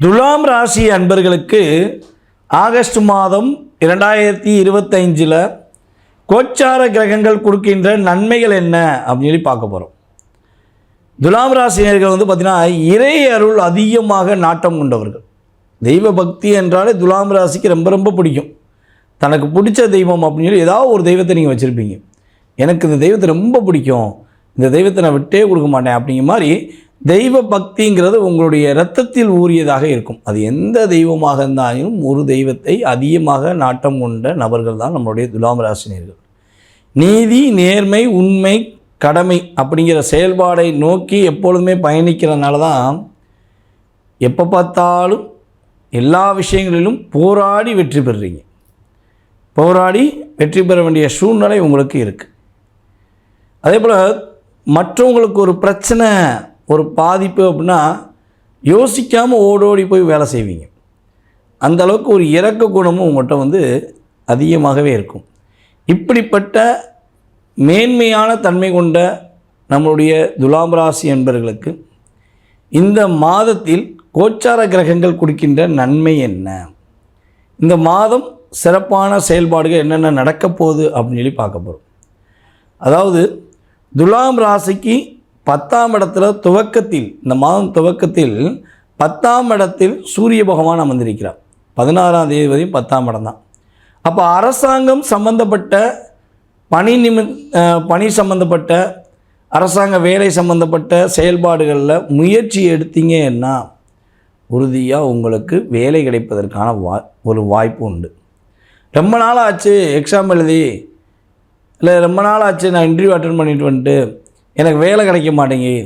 துலாம் ராசி அன்பர்களுக்கு ஆகஸ்ட் மாதம் இரண்டாயிரத்தி இருபத்தைஞ்சில் கோச்சார கிரகங்கள் கொடுக்கின்ற நன்மைகள் என்ன அப்படின்னு சொல்லி பார்க்க போகிறோம் துலாம் ராசினியர்கள் வந்து பார்த்திங்கன்னா இறை அருள் அதிகமாக நாட்டம் கொண்டவர்கள். தெய்வ பக்தி என்றாலே துலாம் ராசிக்கு ரொம்ப ரொம்ப பிடிக்கும். தனக்கு பிடிச்ச தெய்வம் அப்படின்னு சொல்லி ஏதாவது ஒரு தெய்வத்தை நீங்கள் வச்சுருப்பீங்க. எனக்கு இந்த தெய்வத்தை ரொம்ப பிடிக்கும். இந்த தெய்வத்தை நான் விட்டே கொடுக்க மாட்டேன் அப்படிங்கிற மாதிரி தெய்வ பக்திங்கிறது உங்களுடைய இரத்தத்தில் ஊறியதாக இருக்கும். அது எந்த தெய்வமாக இருந்தாலும் ஒரு தெய்வத்தை அதிகமாக நாட்டம் கொண்ட நபர்கள் தான் நம்மளுடைய துலாம் ராசினியர்கள். நீதி நேர்மை உண்மை கடமை அப்படிங்கிற செயல்பாடை நோக்கி எப்பொழுதுமே பயணிக்கிறதுனால தான் எப்போ பார்த்தாலும் எல்லா விஷயங்களிலும் போராடி வெற்றி பெறுறீங்க. போராடி வெற்றி பெற வேண்டிய சூழ்நிலை உங்களுக்கு இருக்குது அதே போல் மற்றவங்களுக்கு ஒரு பிரச்சனை ஒரு பாதிப்பு அப்படின்னா யோசிக்காமல் ஓடோடி போய் வேலை செய்வீங்க. அந்த அளவுக்கு ஒரு இறக்க குணமும் உங்கள்கிட்ட வந்து அதிகமாகவே இருக்கும். இப்படிப்பட்ட மேன்மையான தன்மை கொண்ட நம்மளுடைய துலாம் ராசி என்பவர்களுக்கு இந்த மாதத்தில் கோச்சார கிரகங்கள் கொடுக்கின்ற நன்மை என்ன? இந்த மாதம் சிறப்பான செயல்பாடுகள் என்னென்ன நடக்கப் போகுது அப்படின்னு சொல்லி பார்க்க போகிறோம் அதாவது துலாம் ராசிக்கு பத்தாம் இடத்துல துவக்கத்தில் இந்த மாதம் துவக்கத்தில் பத்தாம் இடத்தில் சூரிய பகவான் அமர்ந்திருக்கிறார். பதினாறாம் தேதி வரையும் பத்தாம் இடம் தான். அப்போ அரசாங்கம் சம்பந்தப்பட்ட பணி நிமி பணி சம்பந்தப்பட்ட அரசாங்க வேலை சம்பந்தப்பட்ட செயல்பாடுகளில் முயற்சி எடுத்தீங்கன்னா உறுதியாக உங்களுக்கு வேலை கிடைப்பதற்கான வா ஒரு வாய்ப்பு உண்டு. ரொம்ப நாள் ஆச்சு எக்ஸாம் எழுதி. இல்லை ரொம்ப நாள் ஆச்சு நான் இன்டர்வியூ அட்டன் பண்ணிட்டு வந்துட்டு. எனக்கு வேலை கிடைக்க மாட்டேங்குது.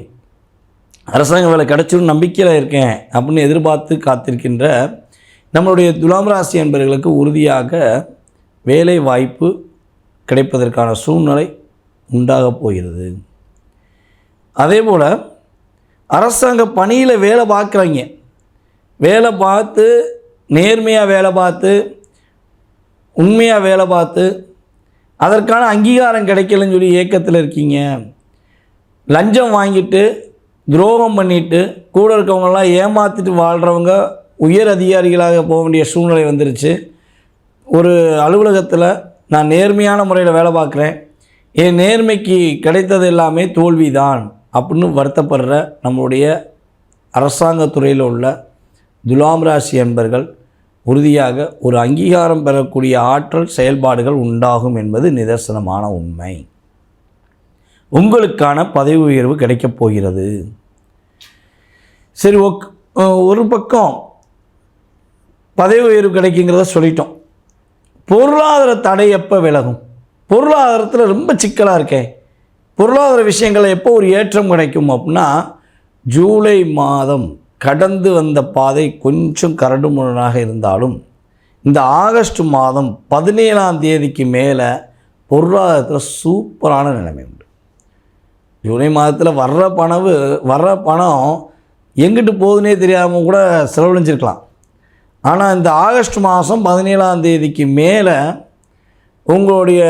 அரசாங்க வேலை கிடைச்சிடும் நம்பிக்கையில் இருக்கேன் அப்படின்னு எதிர்பார்த்து காத்திருக்கின்ற நம்மளுடைய துலாம் ராசி என்பவர்களுக்கு உறுதியாக வேலை வாய்ப்பு கிடைப்பதற்கான சூழ்நிலை உண்டாகப் போகிறது. அதே போல் அரசாங்க பணியில் வேலை பார்க்குறவங்க வேலை பார்த்து நேர்மையாக வேலை பார்த்து உண்மையாக வேலை பார்த்து அதற்கான அங்கீகாரம் கிடைக்கலன்னு சொல்லி ஏக்கத்தில் இருக்கீங்க. லஞ்சம் வாங்கிட்டு துரோகம் பண்ணிட்டு கூட இருக்கவங்கெல்லாம் ஏமாற்றிட்டு வாழ்கிறவங்க உயர் அதிகாரிகளாக போக வேண்டிய சூழ்நிலை வந்துருச்சு. ஒரு அலுவலகத்தில் நான் நேர்மையான முறையில் வேலை பார்க்குறேன். என் நேர்மைக்கு கிடைத்தது எல்லாமே தோல்வி தான் அப்படின்னு வருத்தப்படுற நம்மளுடைய அரசாங்க துறையில் உள்ள துலாம் ராசி என்பர்கள் உறுதியாக ஒரு அங்கீகாரம் பெறக்கூடிய ஆற்றல் செயல்பாடுகள் உண்டாகும் என்பது நிதர்சனமான உண்மை. உங்களுக்கான பதவி உயர்வு கிடைக்கப் போகிறது. சரி ஒக் ஒரு பக்கம் பதவி உயர்வு கிடைக்குங்கிறத சொல்லிட்டோம். பொருளாதார தடை எப்போ விலகும்? பொருளாதாரத்தில் ரொம்ப சிக்கலாக இருக்கேன் பொருளாதார விஷயங்களில் எப்போ ஒரு ஏற்றம் கிடைக்கும் அப்படின்னா ஜூலை மாதம் கடந்து வந்த பாதை கொஞ்சம் கரடுமுரடாக இருந்தாலும் இந்த ஆகஸ்ட் மாதம் பதினேழாம் தேதிக்கு மேலே பொருளாதாரத்தில் சூப்பரான நிலைமை உண்டு. ஜூலை மாதத்தில் வர்ற பணவு வர்ற பணம் எங்கிட்டு போகுதுன்னே தெரியாமல் கூட செலவழிஞ்சிருக்கலாம். ஆனால் இந்த ஆகஸ்ட் மாதம் பதினேழாம் தேதிக்கு மேலே உங்களுடைய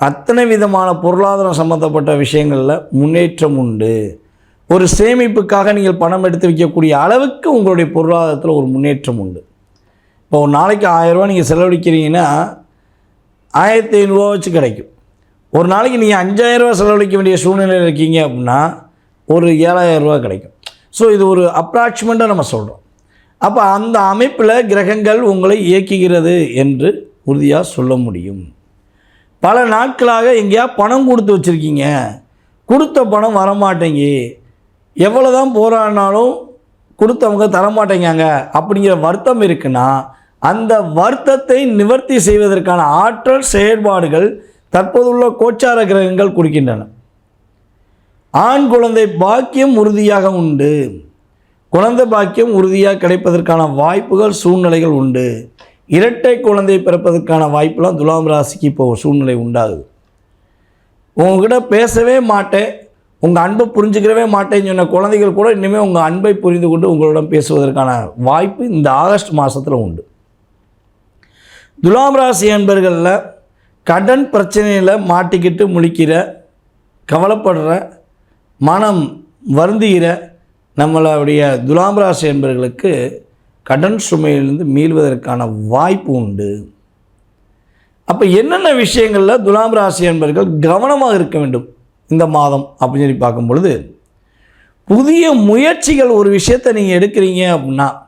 அத்தனை விதமான பொருளாதாரம் சம்மந்தப்பட்ட விஷயங்களில் முன்னேற்றம் உண்டு. ஒரு சேமிப்புக்காக நீங்கள் பணம் எடுத்து வைக்கக்கூடிய அளவுக்கு உங்களுடைய பொருளாதாரத்தில் ஒரு முன்னேற்றம் உண்டு. இப்போ ஒரு நாளைக்கு ஆயிரரூவா நீங்கள் செலவழிக்கிறீங்கன்னா ஆயிரத்தி ஐநூறுரூவா வச்சு கிடைக்கும். ஒரு நாளைக்கு நீங்கள் அஞ்சாயிரரூவா செலவழிக்க வேண்டிய சூழ்நிலையில் இருக்கீங்க அப்படின்னா ஒரு ஏழாயிரரூவா கிடைக்கும். ஸோ இது ஒரு அப்ராக்சிமெண்ட்டாக நம்ம சொல்கிறோம் அப்போ அந்த அமைப்பில் கிரகங்கள் உங்களை இயக்குகிறது என்று உறுதியாக சொல்ல முடியும். பல நாட்களாக எங்கேயா பணம் கொடுத்து வச்சுருக்கீங்க. கொடுத்த பணம் வரமாட்டேங்கி எவ்வளோ தான் போராடினாலும் கொடுத்தவங்க தரமாட்டேங்காங்க அப்படிங்கிற வருத்தம் இருக்குன்னா அந்த வருத்தத்தை நிவர்த்தி செய்வதற்கான ஆற்றல் செயல்பாடுகள் தற்போதுள்ள கோச்சார கிரகங்கள் குறிக்கின்றன ஆண் குழந்தை பாக்கியம் உறுதியாக உண்டு. குழந்தை பாக்கியம் உறுதியாக கிடைப்பதற்கான வாய்ப்புகள் சூழ்நிலைகள் உண்டு. இரட்டை குழந்தை பிறப்பதற்கான வாய்ப்புலாம் துலாம் ராசிக்கு இப்போ சூழ்நிலை உண்டாகுது. உங்ககிட்ட பேசவே மாட்டேன் உங்கள் அன்பை புரிஞ்சுக்கிறவே மாட்டேன்னு சொன்ன குழந்தைகள் கூட இனிமேல் உங்கள் அன்பை புரிந்து கொண்டு உங்களிடம் பேசுவதற்கான வாய்ப்பு இந்த ஆகஸ்ட் மாதத்தில் உண்டு. துலாம் ராசி அன்பர்களில் கடன் பிரச்சனையில் மாட்டிக்கிட்டு முழிக்கிற கவலைப்படுற மனம் வருந்துகிற நம்மளுடைய துலாம் ராசி என்பவர்களுக்கு கடன் சுமையிலிருந்து மீள்வதற்கான வாய்ப்பு உண்டு. அப்போ என்னென்ன விஷயங்களில் துலாம் ராசி என்பவர்கள் கவனமாக இருக்க வேண்டும் இந்த மாதம் அப்படின்னு சொல்லி பார்க்கும் பொழுது புதிய முயற்சிகள் ஒரு விஷயத்தை நீங்கள் எடுக்கிறீங்க அப்படின்னா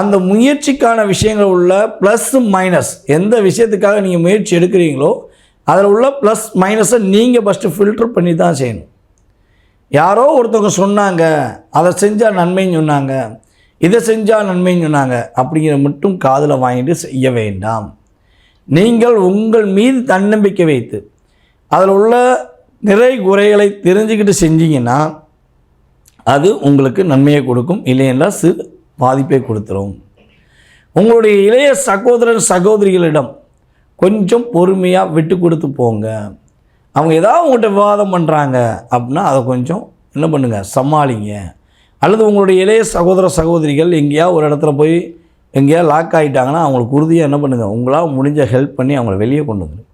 அந்த முயற்சிக்கான விஷயங்கள் உள்ள ப்ளஸ் மைனஸ் எந்த விஷயத்துக்காக நீங்கள் முயற்சி எடுக்கிறீங்களோ அதில் உள்ள ப்ளஸ் மைனஸை நீங்கள் ஃபஸ்ட்டு ஃபில்டர் பண்ணி தான் செய்யணும். யாரோ ஒருத்தவங்க சொன்னாங்க அதை செஞ்சால் நன்மைன்னு சொன்னாங்க இதை செஞ்சால் நன்மைன்னு சொன்னாங்க அப்படிங்கிற மட்டும் காதில் வாங்கிட்டு செய்ய வேண்டாம். நீங்கள் உங்கள் மீது தன்னம்பிக்கை வைத்து அதில் உள்ள நிறை குறைகளை தெரிஞ்சுக்கிட்டு செஞ்சீங்கன்னா அது உங்களுக்கு நன்மையை கொடுக்கும். இல்லைன்னா சிறு பாதிப்பை கொடுத்துரும். உங்களுடைய இளைய சகோதரர் சகோதரிகளிடம் கொஞ்சம் பொறுமையாக விட்டு கொடுத்து போங்க. அவங்க ஏதாவது உங்கள்கிட்ட விவாதம் பண்ணுறாங்க அப்படின்னா அதை கொஞ்சம் என்ன பண்ணுங்கள் சமாளிங்க. அல்லது உங்களுடைய இளைய சகோதர சகோதரிகள் எங்கேயா ஒரு இடத்துல போய் எங்கேயா லாக் ஆகிட்டாங்கன்னா அவங்களுக்கு உறுதியாக என்ன பண்ணுங்கள் உங்களால் முடிஞ்ச ஹெல்ப் பண்ணி அவங்கள வெளியே கொண்டு வந்துடும்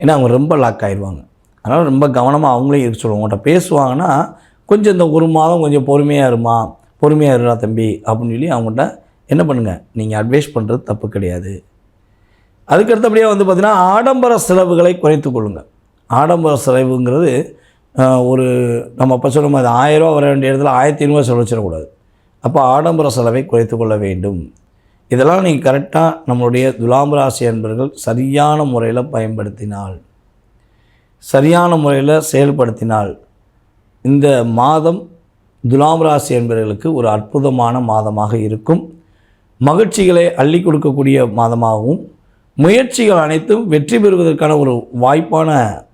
ஏன்னா அவங்க ரொம்ப லாக் ஆகிடுவாங்க அதனால் ரொம்ப கவனமாக அவங்களே இருக்க சொல்லுவாங்க உங்கள்கிட்ட பேசுவாங்கன்னா கொஞ்சம் இந்த ஒரு மாதம் கொஞ்சம் பொறுமையாக இருமா பொறுமையாக இருடா தம்பி அப்படின்னு சொல்லி அவங்கள்ட்ட என்ன பண்ணுங்கள் நீங்கள் அட்வைஸ் பண்ணுறது தப்பு கிடையாது. அதுக்கு அடுத்தபடியாக வந்து பார்த்திங்கன்னா ஆடம்பர செலவுகளை குறைத்து கொள்ளுங்கள் ஆடம்பர செலவுங்கிறது ஒரு நம்ம அப்போ சொன்ன மாதிரி ஆயிரரூவா வர வேண்டிய இடத்துல ஆயிரத்தி ஐநூறுவா செலவச்சிடக்கூடாது. அப்போ ஆடம்பர செலவை குறைத்து கொள்ள வேண்டும். இதெல்லாம் நீங்கள் கரெக்டாக நம்மளுடைய துலாம் ராசி என்பர்கள் சரியான முறையில் பயன்படுத்தினால் சரியான முறையில் செயல்படுத்தினால் இந்த மாதம் துலாம் ராசி என்பவர்களுக்கு ஒரு அற்புதமான மாதமாக இருக்கும். மகிழ்ச்சிகளை அள்ளி கொடுக்கக்கூடிய மாதமாகவும் முயற்சிகள் அனைத்தும் வெற்றி பெறுவதற்கான ஒரு வாய்ப்பான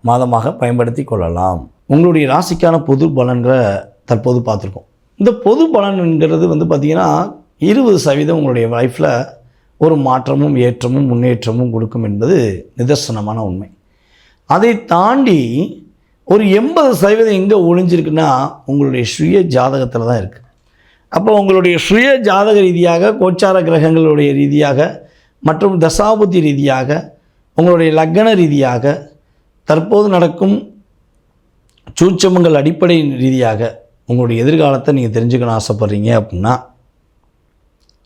மாதமாக பயன்படுத்தி கொள்ளலாம். உங்களுடைய ராசிக்கான பொது பலன்களை தற்போது பார்த்துருக்கோம். இந்த பொது பலன்கிறது வந்து பார்த்திங்கன்னா இருபது சதவீதம் உங்களுடைய லைஃப்பில் ஒரு மாற்றமும் ஏற்றமும் முன்னேற்றமும் கொடுக்கும் என்பது நிதர்சனமான உண்மை. அதை தாண்டி ஒரு எண்பது சதவீதம் எங்கே ஒளிஞ்சிருக்குன்னா உங்களுடைய சுய ஜாதகத்தில் தான் இருக்குது அப்போ உங்களுடைய சுய ஜாதக ரீதியாக கோச்சார கிரகங்களுடைய ரீதியாக மற்றும் தசாபுத்தி ரீதியாக உங்களுடைய லக்ன ரீதியாக தற்போது நடக்கும் சூச்சமங்கள் அடிப்படை ரீதியாக உங்களுடைய எதிர்காலத்தை நீங்கள் தெரிஞ்சுக்கணும் ஆசைப்பட்றீங்க அப்படின்னா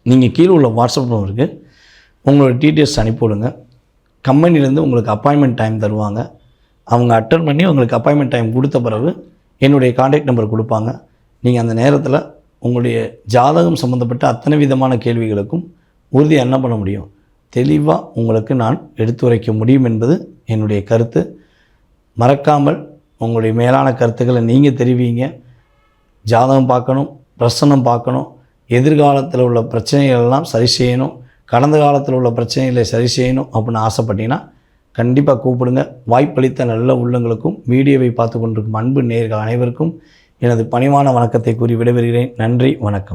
நீங்கள் கீழே உள்ள வாட்ஸ்அப் நம்பருக்கு உங்களோட டீட்டெயில்ஸ் அனுப்பிவிடுங்க. கம்பெனிலேருந்து உங்களுக்கு அப்பாயின்மெண்ட் டைம் தருவாங்க. அவங்க அட்டன் பண்ணி உங்களுக்கு அப்பாயின்மெண்ட் டைம் கொடுத்த பிறகு என்னுடைய காண்டாக்ட் நம்பர் கொடுப்பாங்க. நீங்கள் அந்த நேரத்தில் உங்களுடைய ஜாதகம் சம்மந்தப்பட்ட அத்தனை விதமான கேள்விகளுக்கும் உறுதியாக என்ன பண்ண முடியும்? தெளிவாக உங்களுக்கு நான் எடுத்துரைக்க முடியும் என்பது என்னுடைய கருத்து. மறக்காமல் உங்களுடைய மேலான கருத்துக்களை நீங்கள் தெரிவிங்க. ஜாதகம் பார்க்கணும் பிரசனம் பார்க்கணும். எதிர்காலத்தில் உள்ள பிரச்சனைகள் எல்லாம் சரி செய்யணும். கடந்த காலத்தில் உள்ள பிரச்சனைகளை சரி செய்யணும் அப்படின்னு ஆசைப்பட்டீங்கன்னா கண்டிப்பாக கூப்பிடுங்க. வாய்ப்பளித்த நல்ல உள்ளங்களுக்கும் வீடியோவை பார்த்து கொண்டிருக்கும் அன்பு நேர்கள் அனைவருக்கும் எனது பணிவான வணக்கத்தை கூறி விடைபெறுகிறேன். நன்றி வணக்கம்.